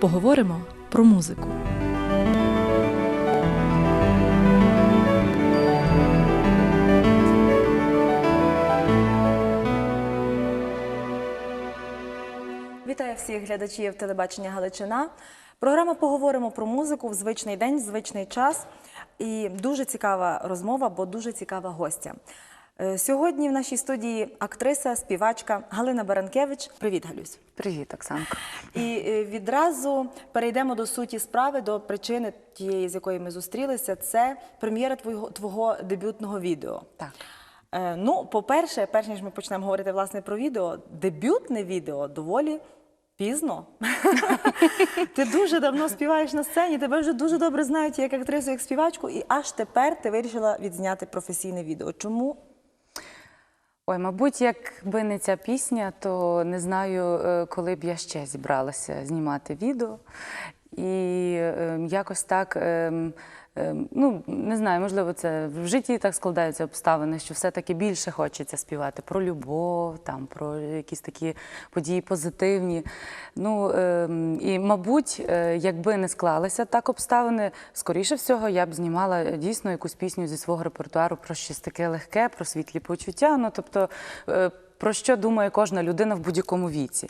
Поговоримо про музику. Вітаю всіх глядачів телебачення Галичина. Програма Поговоримо про музику в звичний день, в звичний час. І дуже цікава розмова, бо дуже цікава гостя. Е, Сьогодні в нашій студії актриса, співачка Галина Баранкевич. Привіт, Галюсь. Привіт, Оксанко. І е, відразу перейдемо до суті справи, до причини тієї, з якої ми зустрілися. Це прем'єра твого, твого дебютного відео. Так. Е, ну, по-перше, перш ніж ми почнемо говорити власне про відео, дебютне відео доволі пізно. ти дуже давно співаєш на сцені, тебе вже дуже добре знають як актрису, як співачку, і аж тепер ти вирішила відзняти професійне відео. Чому? Ой, мабуть, якби не ця пісня, то не знаю, е, коли б я ще зібралася знімати відео. І е, якось так, е, е, ну не знаю, можливо, це в житті так складаються обставини, що все-таки більше хочеться співати про любов, там про якісь такі події позитивні. Ну е, і, мабуть, е, якби не склалися так обставини, скоріше всього, я б знімала дійсно якусь пісню зі свого репертуару про щось таке легке, про світлі почуття. Ну тобто. е, про що думає кожна людина в будь-якому віці.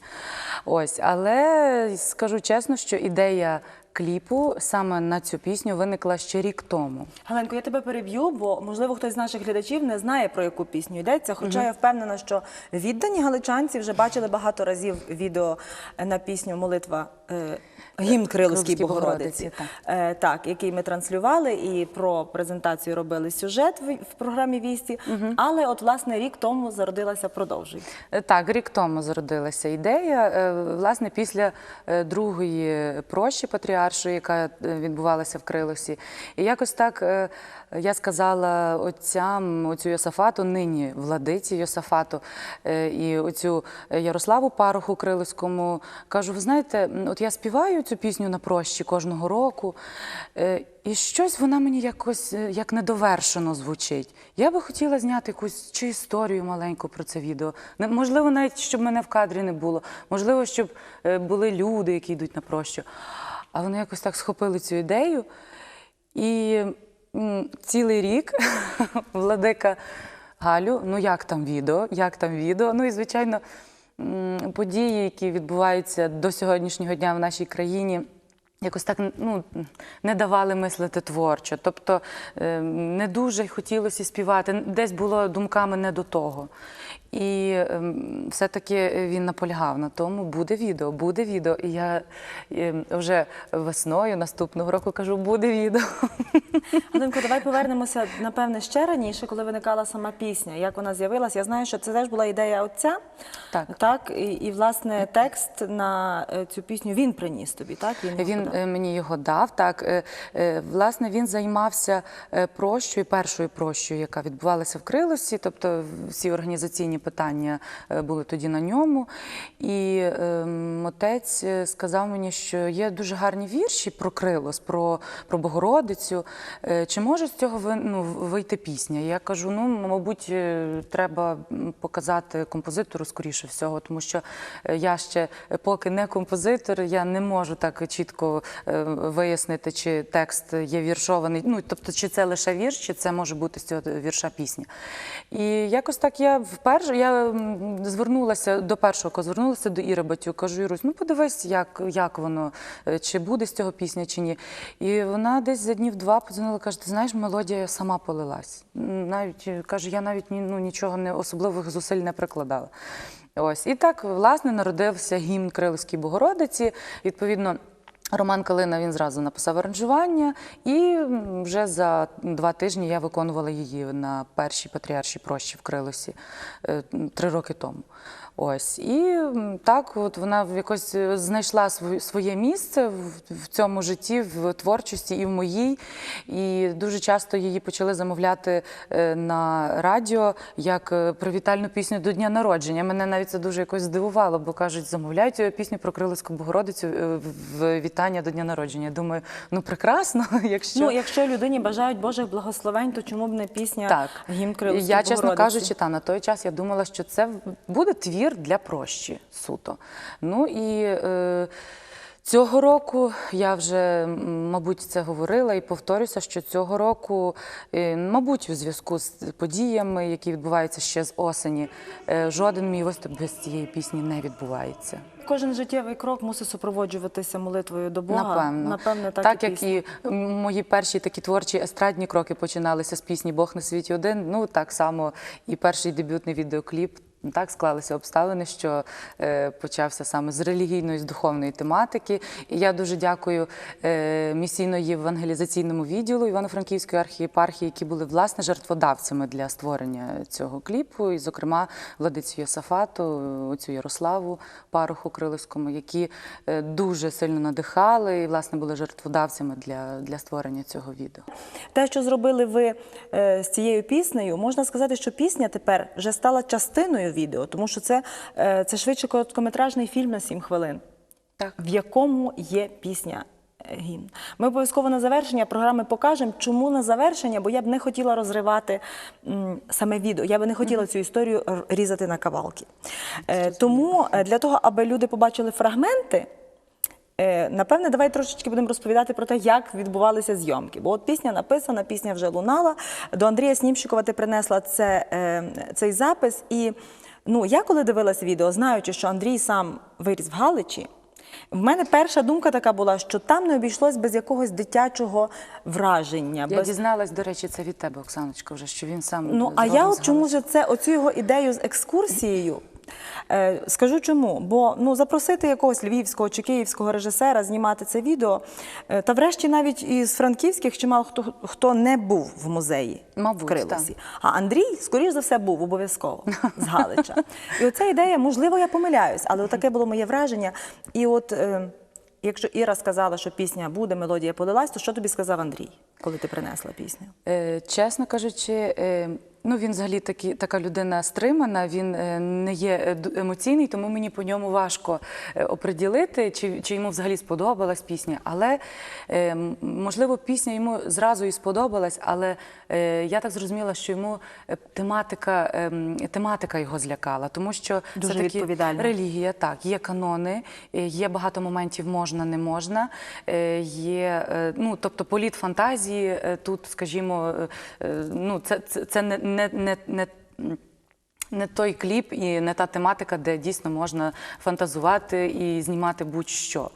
Ось, але скажу чесно, що ідея кліпу саме на цю пісню виникла ще рік тому. Галенко, я тебе переб'ю, бо можливо хтось з наших глядачів не знає про яку пісню йдеться. Хоча я впевнена, що віддані галичанці вже бачили багато разів відео на пісню Молитва. е, Гімн Криловській Богородиці, Е, так, який ми транслювали, і про презентацію робили сюжет в, програмі Вісті. Але от власне рік тому зародилася продовжуй. Е, Так, рік тому зародилася ідея. Е, Власне, після е, другої прощі патріаршої, яка е, відбувалася в Крилосі. І якось так е, я сказала отцям, оцю Йосафату, нині владиці Йосафату, е, і оцю Ярославу Пароху Крилоському, кажу: ви знаєте, от я співаю цю пісню на прощі кожного року. І щось вона мені якось як недовершено звучить. Я би хотіла зняти якусь чи історію маленьку про це відео. Можливо, навіть щоб мене в кадрі не було. Можливо, щоб були люди, які йдуть на прощу. А вони якось так схопили цю ідею. І цілий рік владика Галю, ну як там відео, як там відео. Ну і звичайно, події, які відбуваються до сьогоднішнього дня в нашій країні. Якось так ну, не давали мислити творчо. Тобто е, не дуже хотілося співати, десь було думками не до того. І ем, все-таки він наполягав на тому, буде відео, буде відео. І я ем, вже весною наступного року кажу, буде відео. Галинко, давай повернемося, напевне, ще раніше, коли виникала сама пісня. Як вона з'явилася? Я знаю, що це теж була ідея отця. Так. Так, і, і власне текст на е, цю пісню він приніс тобі, так? його Він е, мені його дав. Так, Е, е, власне, він займався прощою, першою прощою, яка відбувалася в Крилосі. Тобто всі організаційні питання е, були тоді на ньому. І ем, отець е, сказав мені, що є дуже гарні вірші про Крилос, про, про Богородицю. Е, Чи може з цього ви- ну, вийти пісня? Я кажу: ну, мабуть, треба показати композитору скоріше всього, тому що я ще поки не композитор, я не можу так чітко вияснити, чи текст є віршований. Ну тобто, чи це лише вірш, чи це може бути з цього вірша пісня. І якось так я вперше я звернулася до першого, звернулася до Іри Батюк, кажу, Ірусь, ну подивись, як, як воно, е, чи буде з цього пісня, чи ні. І вона десь за днів два подзвонила, каже, ти знаєш, мелодія сама полилась. Навіть е, каже, я навіть ну, нічого не особливих зусиль не прикладала. Ось і так власне народився гімн Крилівській Богородиці. Відповідно. Роман Калина він зразу написав аранжування, і вже за два тижні я виконувала її на першій патріаршій прощі в Крилосі е, три роки тому. Ось і так, от вона якось е, знайшла своє, місце в, цьому житті, в творчості і в моїй. І дуже часто її почали замовляти е, на радіо як привітальну пісню до дня народження. Мене навіть це дуже якось здивувало, бо кажуть, замовляють пісню про Криловську Богородицю в вітання до дня народження. Я Думаю, ну прекрасно, якщо Ну, якщо людині бажають Божих благословень, то чому б не пісня так. гімн Крилівській Я, чесно кажучи, та на той час я думала, що це буде твір для прощі суто. Ну і е, Цього року я вже, мабуть, це говорила і повторюся, що цього року, е, мабуть, у зв'язку з подіями, які відбуваються ще з осені, е, жоден мій виступ без цієї пісні не відбувається. Кожен життєвий крок мусить супроводжуватися молитвою до Бога. Напевно, Напевне, так, так і як і мої перші такі творчі естрадні кроки починалися з пісні Бог на світі один. Ну так само і перший дебютний відеокліп. Так склалися обставини, що е, почався саме з релігійної, з духовної тематики. І я дуже дякую е, місійно-євангелізаційному відділу Івано-Франківської архієпархії, які були власне жертводавцями для створення цього кліпу, і, зокрема, владицю Йосафату, оцю Ярославу Пароху Крилевському, які е, дуже сильно надихали і власне були жертводавцями для, для створення цього відео. Те, що зробили ви з цією піснею, можна сказати, що пісня тепер вже стала частиною відео, тому що це, е, це швидше короткометражний фільм на 7 хвилин, Так. в якому є пісня. е, Гімн. Ми обов'язково на завершення програми покажемо, чому на завершення, бо я б не хотіла розривати м, саме відео. Я би не хотіла цю історію різати на кавалки. Е, тому е, для того, аби люди побачили фрагменти, Е, Напевне, давай трошечки будемо розповідати про те, як відбувалися зйомки. Бо от пісня написана, пісня вже лунала. До Андрія Снімщикова ти принесла це, е, цей запис. І ну, я коли дивилась відео, знаючи, що Андрій сам виріс в Галичі, в мене перша думка така була, що там не обійшлось без якогось дитячого враження. Я без... дізналась, до речі, це від тебе, Оксаночка, вже що він сам Ну, е, а я от чому ж це оцю його ідею з екскурсією. Е, скажу чому. Бо ну, запросити якогось львівського чи київського режисера знімати це відео, е, та врешті навіть із франківських чимало хто, хто не був в музеї Мабуть, в Крилосі. А Андрій, скоріш за все, був обов'язково з Галича. І оця ідея, можливо, я помиляюсь, але таке було моє враження. І от. Е, Якщо Іра сказала, що пісня буде, мелодія полилась, то що тобі сказав Андрій, коли ти принесла пісню? Е, Чесно кажучи, е, ну він взагалі такі, така людина стримана, він е, не є е, емоційний, тому мені по ньому важко е, оприділити, чи, чи йому взагалі сподобалась пісня. Але е, можливо, пісня йому зразу і сподобалась, але е, я так зрозуміла, що йому е, тематика, е, тематика його злякала, тому що Дуже все-таки релігія, так, є канони, є багато моментів можна, не можна. е, Є, е, ну, тобто політ фантазії е, тут, скажімо, е, е, ну, це, це не, не, не, не не той кліп і не та тематика, де дійсно можна фантазувати і знімати будь-що.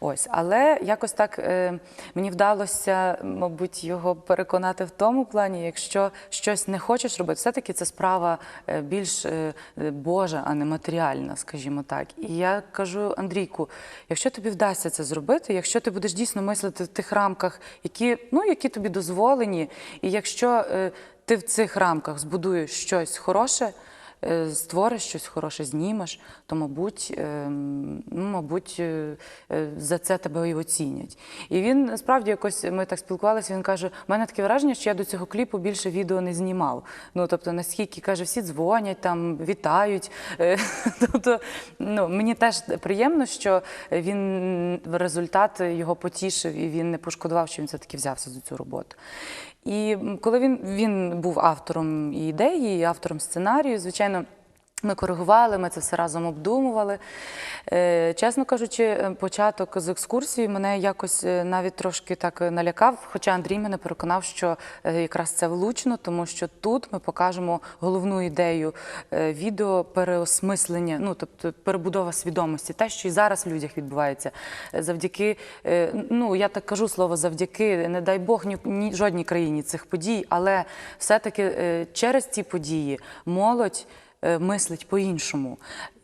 Ось, але якось так е, мені вдалося, мабуть, його переконати в тому плані, якщо щось не хочеш робити, все-таки це справа е, більш е, Божа, а не матеріальна, скажімо так. І я кажу Андрійку, якщо тобі вдасться це зробити, якщо ти будеш дійсно мислити в тих рамках, які, ну, які тобі дозволені, і якщо е, ти в цих рамках збудуєш щось хороше, е, створиш щось хороше, знімеш, то, мабуть, ем, ну, мабуть, е, е, за це тебе і оцінять. І він насправді якось ми так спілкувалися. Він каже: у мене таке враження, що я до цього кліпу більше відео не знімав. Ну тобто, наскільки каже, всі дзвонять там, вітають. Е, Тобто, ну мені теж приємно, що він результат його потішив, і він не пошкодував, що він все таки взявся за цю роботу. І коли він, він був автором ідеї, автором сценарію, звичайно. Ми коригували, ми це все разом обдумували. Е, чесно кажучи, е, початок з екскурсії мене якось е, навіть трошки так налякав. Хоча Андрій мене переконав, що якраз це влучно, тому що тут ми покажемо головну ідею відео переосмислення, ну тобто перебудова свідомості, те, що і зараз в людях відбувається. Завдяки, ну я так кажу слово завдяки, не дай Бог ні, ні жодній країні цих подій, але все-таки через ці події молодь мислить по-іншому.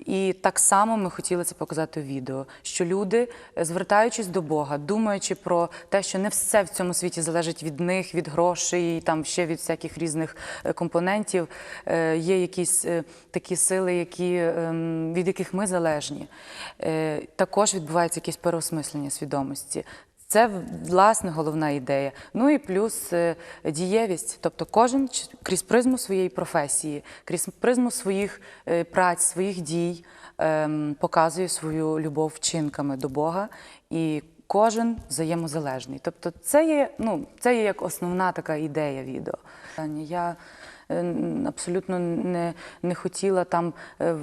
І так само ми хотіли це показати у відео, що люди, е, звертаючись до Бога, думаючи про те, що не все в цьому світі залежить від них, від грошей, там ще від всяких різних е, компонентів, е, є якісь е, такі сили, які, ем, від яких ми залежні. Е, Також відбувається якесь переосмислення свідомості. Це власне головна ідея. Ну і плюс е, дієвість, тобто кожен крізь призму своєї професії, крізь призму своїх е, праць, своїх дій ем, показує свою любов вчинками до Бога, і кожен взаємозалежний. Тобто, це є, ну, це є як основна така ідея відео. Я абсолютно не, не хотіла там е,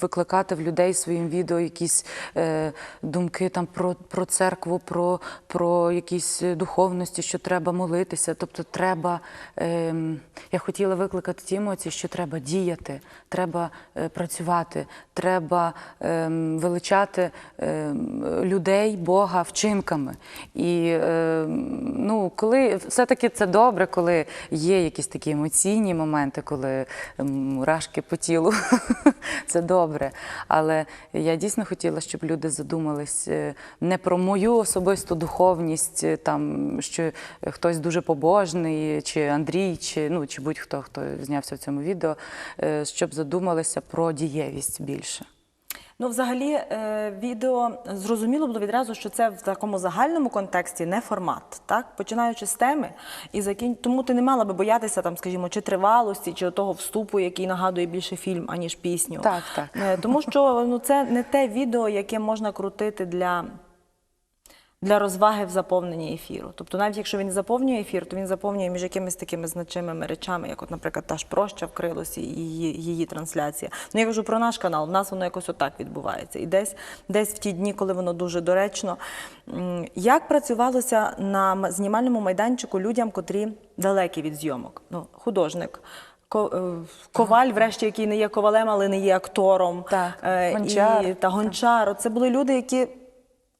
викликати в людей своїм відео якісь е, думки там про, про церкву, про, про якісь духовності, що треба молитися. Тобто, треба ем, я хотіла викликати ті емоції, що треба діяти, треба е, працювати, треба ем, величати ем, людей, Бога вчинками. І ну, коли все-таки це добре, коли є якісь такі емоційні моменти, коли ем, мурашки по тілу, це добре. Але я дійсно хотіла, щоб люди задумались е, не про мою особисту духовність, е, там що хтось дуже побожний, чи Андрій, чи ну чи будь-хто, хто знявся в цьому відео, е, щоб задумалися про дієвість більше. Ну, взагалі, е, відео зрозуміло було відразу, що це в такому загальному контексті не формат, так починаючи з теми, і закін... тому ти не мала би боятися там, скажімо, чи тривалості, чи того вступу, який нагадує більше фільм, аніж пісню. Так, так. Е, Тому що ну це не те відео, яке можна крутити для. Для розваги в заповненні ефіру. Тобто, навіть якщо він заповнює ефір, то він заповнює між якимись такими значимими речами, як, от, наприклад, та ж проща вкрилося і її, її трансляція. Ну я кажу про наш канал. У нас воно якось отак відбувається. І десь, десь в ті дні, коли воно дуже доречно. Як працювалося на знімальному майданчику людям, котрі далекі від зйомок? Ну, художник. е, Коваль, врешті, який не є ковалем, але не є актором. Так, Е, Гончар. І, та Гончар. Це були люди, які.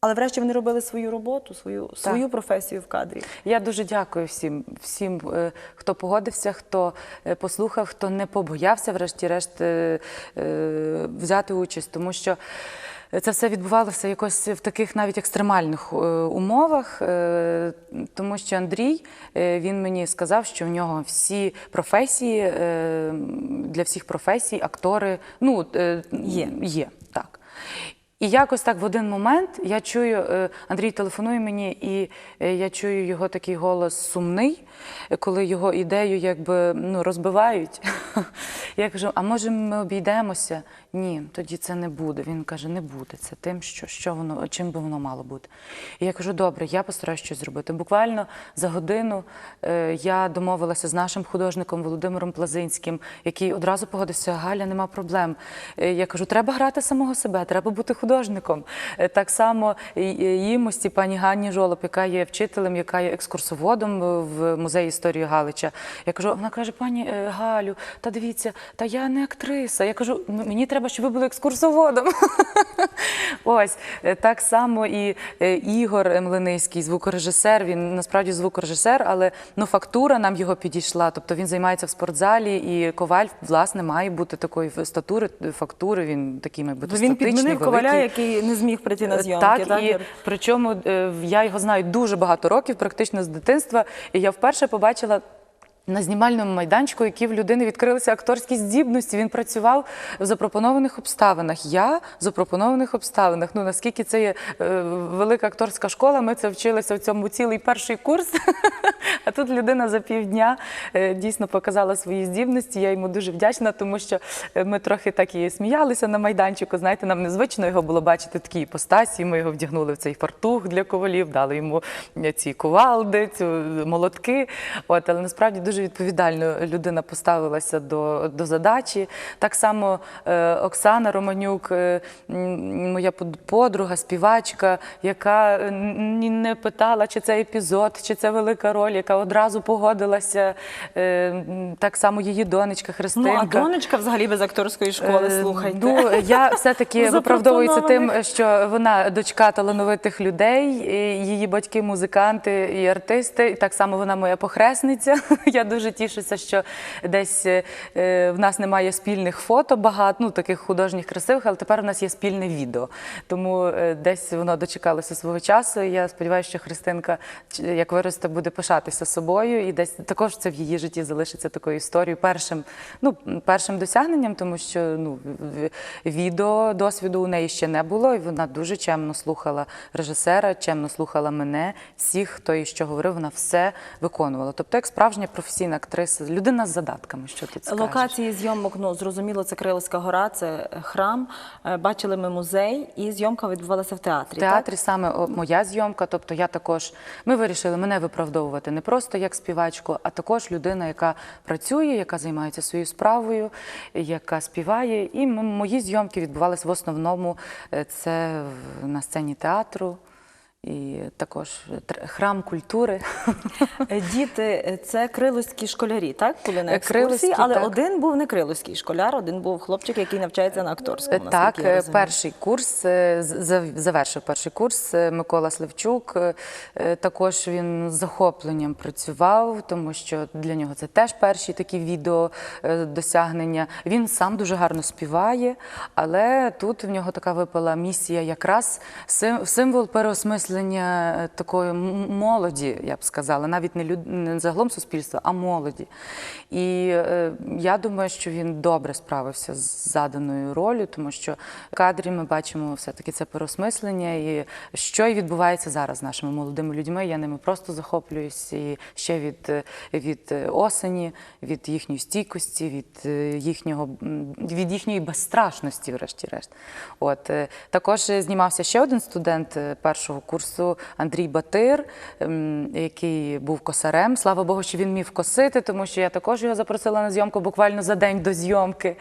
Але врешті вони робили свою роботу, свою, свою професію в кадрі. Я дуже дякую всім, всім, е, хто погодився, хто е, послухав, хто не побоявся, врешті-решт, е, взяти участь, тому що. Це все відбувалося якось в таких навіть екстремальних умовах, тому що Андрій він мені сказав, що в нього всі професії для всіх професій актори ну, Є. є так. І якось так в один момент я чую, е, Андрій телефонує мені, і е, я чую його такий голос сумний, коли його ідею якби ну, розбивають. Я кажу: а може ми обійдемося? Ні, тоді це не буде. Він каже, не буде. Це тим, що, що воно, чим би воно мало бути. І я кажу, добре, я постараюсь щось зробити. Буквально за годину е, я домовилася з нашим художником Володимиром Плазинським, який одразу погодився, Галя, нема проблем. Е, Я кажу, треба грати самого себе, треба бути художником. Е, Так само їмості пані Ганні Жолоб, яка є вчителем, яка є екскурсоводом е, в музеї історії Галича. Я кажу, вона каже, пані е, Галю, та дивіться, та я не актриса. Я кажу, мені треба, щоб ви були екскурсоводом. Ось е, так само і е, Ігор Млиницький, звукорежисер. Він насправді звукорежисер, але ну фактура нам його підійшла. Тобто він займається в спортзалі, і коваль власне має бути такої статури, фактури. Він такий має бути Він статичний, підмінив коваля, який не зміг прийти на зйомки. Так, так, і причому е, я його знаю дуже багато років, практично з дитинства. І я вперше побачила. На знімальному майданчику, які в людини відкрилися акторські здібності, він працював в запропонованих обставинах. Я в запропонованих обставинах. Ну наскільки це є е, велика акторська школа, ми це вчилися в цьому цілий перший курс. А тут людина за півдня е, дійсно показала свої здібності. Я йому дуже вдячна, тому що е, ми трохи так і сміялися на майданчику. Знаєте, нам незвично його було бачити в такій іпостасі. Ми його вдягнули в цей фартух для ковалів, дали йому ці кувалди, цю молотки. От, але насправді дуже відповідально людина поставилася до, до задачі. Так само е, Оксана Романюк, е, моя подруга, співачка, яка е, не питала, чи це епізод, чи це велика роль, яка одразу погодилася. Е, Так само її донечка Христинка. Ну, а донечка взагалі без акторської школи, Е, слухайте. Ну, я все-таки У виправдовується тим, що вона дочка талановитих людей, і її батьки музиканти і артисти. І так само вона моя похресниця. Я дуже тішуся, що десь е, в нас немає спільних фото, багато ну, таких художніх красивих, але тепер у нас є спільне відео. Тому е, десь воно дочекалося свого часу. І Я сподіваюся, що Христинка, як виросте, буде пишатися собою, і десь також це в її житті залишиться такою історією. Першим, ну, першим досягненням, тому що ну, відео досвіду у неї ще не було, і вона дуже чемно слухала режисера, чемно слухала мене, всіх, хто і що говорив, вона все виконувала. Тобто, як справжня професійна. Професійна актриса, людина з задатками. Що тут скажеш. Локації зйомок, ну зрозуміло, це Крилівська гора, це е, храм. Е, Бачили ми музей, і зйомка відбувалася в театрі. В театрі саме моя зйомка, тобто я також ми вирішили мене виправдовувати не просто як співачку, а також людина, яка працює, яка займається своєю справою, яка співає. І мої зйомки відбувалися в основному е, це на сцені театру. І також храм культури. Е, Діти е, це крилівські школярі, так? Були на Е, екскурсії, але так. один був не крилівський шоляр, один був хлопчик, який навчається на акторському. Так, я перший курс завершив перший курс Микола Сливчук. Також він з захопленням працював, тому що для нього це теж перші такі відео досягнення. Він сам дуже гарно співає, але тут в нього така випала місія, якраз символ переосмислення е, такої молоді, я б сказала, навіть не люд не загалом суспільства, а молоді. І е, я думаю, що він добре справився з заданою ролью, тому що в кадрі ми бачимо все-таки це переосмислення, і що і відбувається зараз з нашими молодими людьми. Я ними просто захоплююсь і ще від, е, від е, осені, від їхньої стійкості, від їхнього від їхньої безстрашності, врешті-решт. От також знімався ще один студент першого курсу Андрій Батир, ем, який був косарем. Слава Богу, що він міг косити, тому що я також його запросила на зйомку буквально за день до зйомки.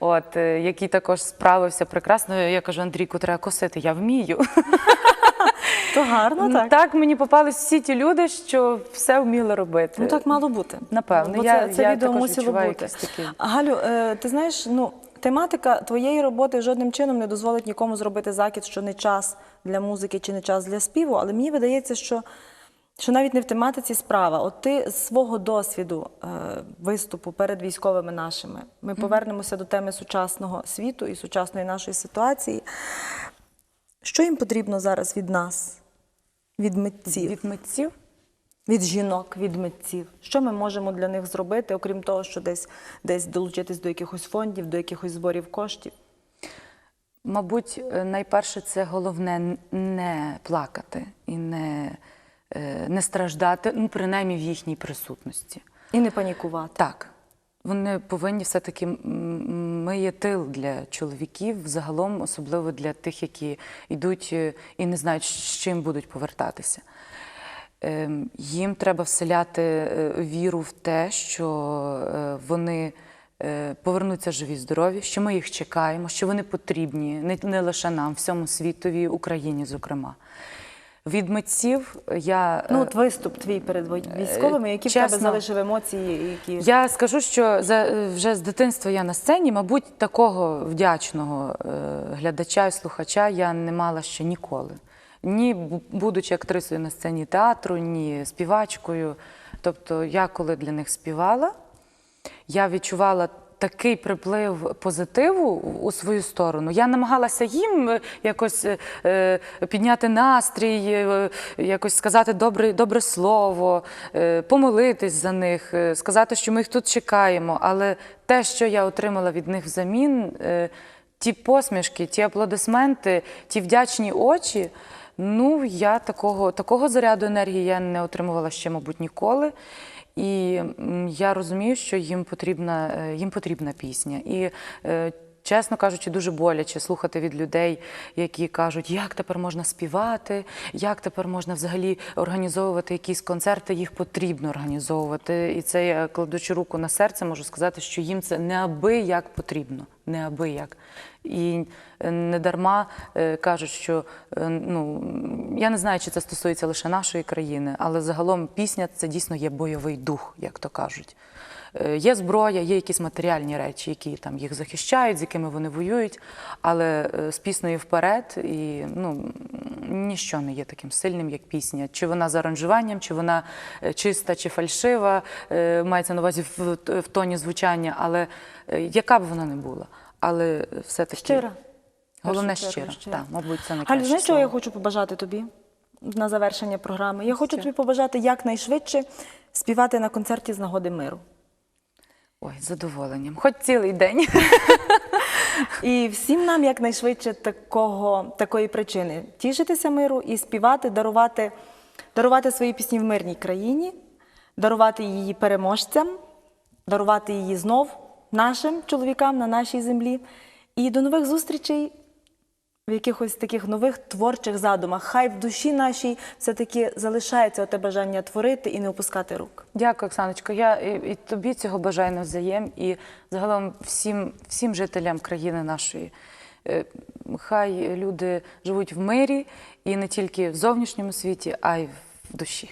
От е, який також справився прекрасно. Я кажу, Андрійку, треба косити. Я вмію. То гарно, так. так мені попались всі ті люди, що все вміли робити. Ну так мало бути. Напевно, Бо я- це, це я відео мусило бути. такий- Галю, е, ти знаєш, ну тематика твоєї роботи жодним чином не дозволить нікому зробити закид, що не час для музики чи не час для співу. Але мені видається, що, що навіть не в тематиці справа. От ти з свого досвіду е, виступу перед військовими нашими. Ми повернемося до теми сучасного світу і сучасної нашої ситуації. Що їм потрібно зараз від нас, від митців? від митців. Від жінок, від митців. Що ми можемо для них зробити, окрім того, що десь, десь долучитись до якихось фондів, до якихось зборів коштів? Мабуть, е, найперше це головне не плакати і не, е, не страждати, ну, принаймні в їхній присутності. І не панікувати. Так, вони повинні все-таки ми є тил для чоловіків, загалом, особливо для тих, які йдуть е, і не знають, з чим будуть повертатися. Ем, Їм треба вселяти е, віру в те, що е, вони е, повернуться живі, здорові, що ми їх чекаємо, що вони потрібні не, лише нам, всьому світові, Україні, зокрема. Від митців я Ну, от виступ твій перед військовими, які в тебе чесно, залишив емоції, які я скажу, що за вже з дитинства я на сцені, мабуть, такого вдячного глядача і слухача я не мала ще ніколи. Ні будучи актрисою на сцені театру, ні співачкою. Тобто, я коли для них співала, я відчувала такий приплив позитиву у свою сторону. Я намагалася їм е, якось е, е, підняти настрій, якось сказати добре, добре слово, помолитись за них, сказати, що ми їх тут чекаємо. Але те, що я отримала від них взамін, ті посмішки, ті аплодисменти, ті вдячні очі. Ну, я такого, такого заряду енергії я не отримувала ще, мабуть, ніколи. І я розумію, що їм потрібна, е, їм потрібна пісня. І е, Чесно кажучи, дуже боляче слухати від людей, які кажуть, як тепер можна співати, як тепер можна взагалі організовувати якісь концерти, їх потрібно організовувати. І це я кладучи руку на серце, можу сказати, що їм це неабияк потрібно. Неабияк. І е, не дарма е, кажуть, що е, ну я не знаю, чи це стосується лише нашої країни, але загалом пісня це дійсно є бойовий дух, як то кажуть. Е, Є зброя, є якісь матеріальні речі, які там їх захищають, з якими вони воюють, але е, з піснею вперед, і ну ніщо не є таким сильним, як пісня. Чи вона з аранжуванням, чи вона е, чиста, чи фальшива, мається на увазі в, в тоні звучання, але яка б вона не була. Але все-таки щира. головне щира. Так, мабуть, це Галю, найкраще знаєш, що я хочу побажати тобі на завершення програми? Я хочу тобі побажати якнайшвидше співати на концерті з нагоди миру. Ой, задоволенням. Хоч цілий день. І всім нам якнайшвидше такого, такої причини тішитися миру і співати, дарувати, дарувати свої пісні в мирній країні, дарувати її переможцям, дарувати її знов нашим чоловікам на нашій землі. І до нових зустрічей в якихось таких нових творчих задумах. Хай в душі нашій все-таки залишається те бажання творити і не опускати рук. Дякую, Оксаночко. Я і, і тобі цього бажаю навзаєм, і загалом всім, всім жителям країни нашої. Е, Хай люди живуть в мирі і не тільки в зовнішньому світі, а й в душі.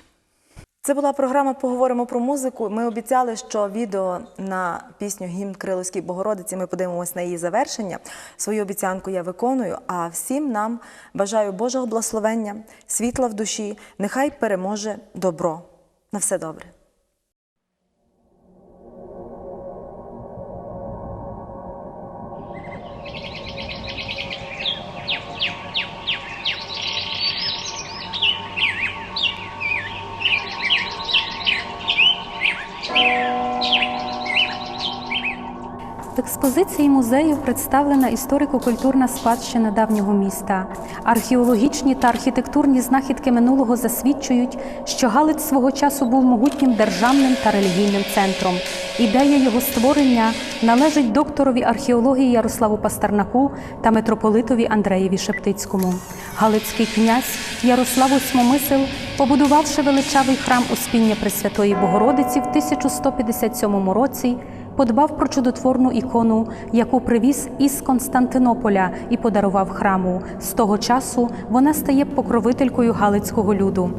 Це була програма Поговоримо про музику. Ми обіцяли, що відео на пісню Гімн Криловській Богородиці ми подивимось на її завершення. Свою обіцянку я виконую. А всім нам бажаю Божого благословення, світла в душі. Нехай переможе добро. На все добре. Експозиції музею представлена історико-культурна спадщина давнього міста. Археологічні та архітектурні знахідки минулого засвідчують, що Галиць свого часу був могутнім державним та релігійним центром. Ідея його створення належить докторові археології Ярославу Пастернаку та митрополитові Андреєві Шептицькому. Галицький князь Ярослав Осьмомисел, побудувавши величавий храм Успіння Пресвятої Богородиці в 1157 році, подбав про чудотворну ікону, яку привіз із Константинополя і подарував храму. З того часу вона стає покровителькою Галицького люду.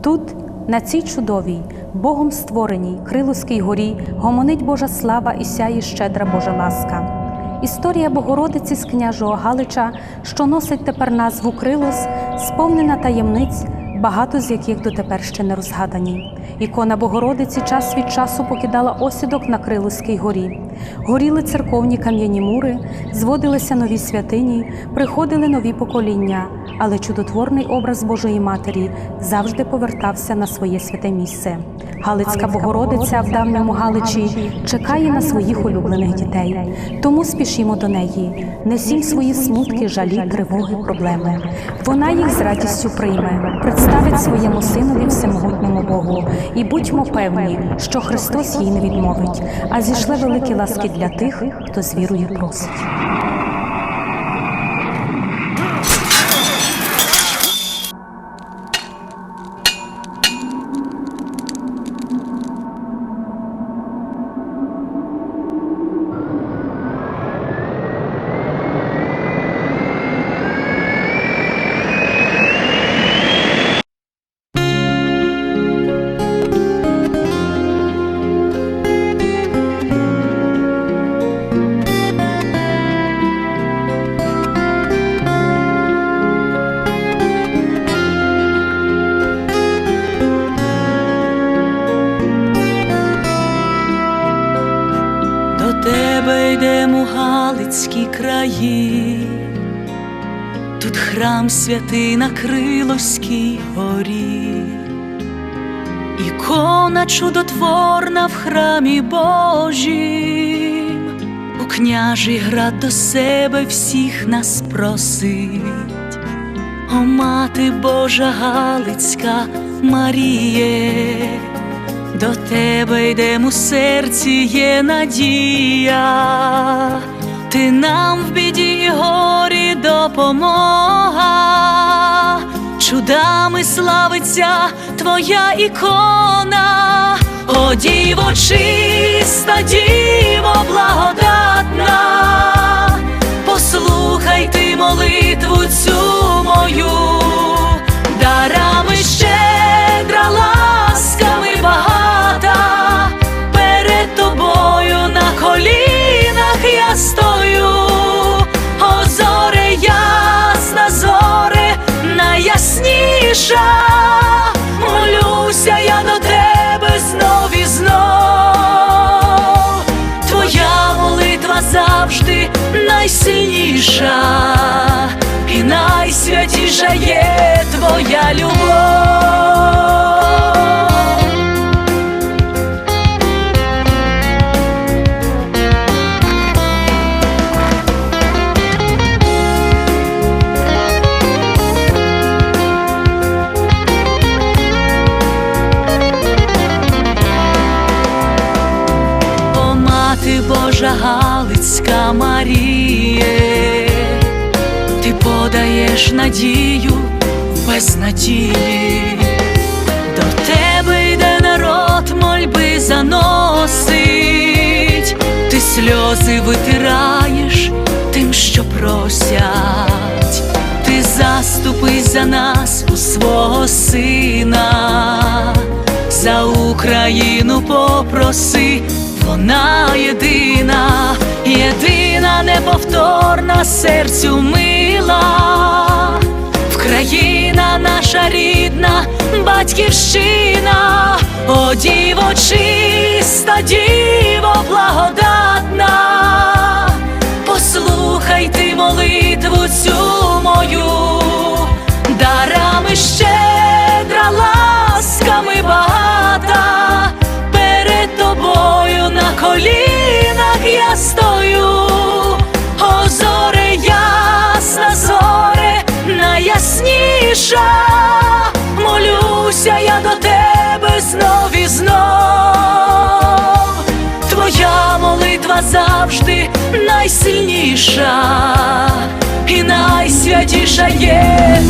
Тут, на цій чудовій, Богом створеній Криловській горі, гомонить Божа слава і сяє щедра Божа ласка. Історія Богородиці з княжого Галича, що носить тепер назву Крилос, сповнена таємниць, багато з яких дотепер ще не розгадані. Ікона Богородиці час від часу покидала осідок на Крилоській горі. Горіли церковні кам'яні мури, зводилися нові святині, приходили нові покоління, але чудотворний образ Божої Матері завжди повертався на своє святе місце. Галицька Богородиця в давньому Галичі чекає на своїх улюблених дітей. Тому спішімо до неї, несім свої смутки, жалі, тривоги, проблеми. Вона їх з радістю прийме, представить своєму синові всемогутньому Богу, і будьмо певні, що Христос їй не відмовить, а зійшле великі ласки для тих, хто з вірою просить. Храм святий на Криловській горі, ікона чудотворна в храмі Божім, у княжий град до себе всіх нас просить, о мати Божа Галицька Маріє. До тебе йдем у серці є надія, ти нам в біді горі допомога, чудами славиться твоя ікона, о діво чиста, діво благодатна, послухай ти молитву цю мою, найясніша, молюся я до тебе знов і знов. Твоя молитва завжди найсильніша, і найсвятіша є твоя любов. Подаєш надію в безнадії, до тебе йде народ, мольби заносить, ти сльози витираєш тим, що просять, ти заступись за нас у свого сина, за Україну попроси, вона єдина, єдина неповторна серцю мила. Вкраїна наша рідна, батьківщина, о діво чиста, діво благодатна, послухай ти молитву цю мою, дарами щедра, ласками багата, перед тобою на колінах найясніша, молюся я до тебе знов і знов. Твоя молитва завжди найсильніша і найсвятіша є.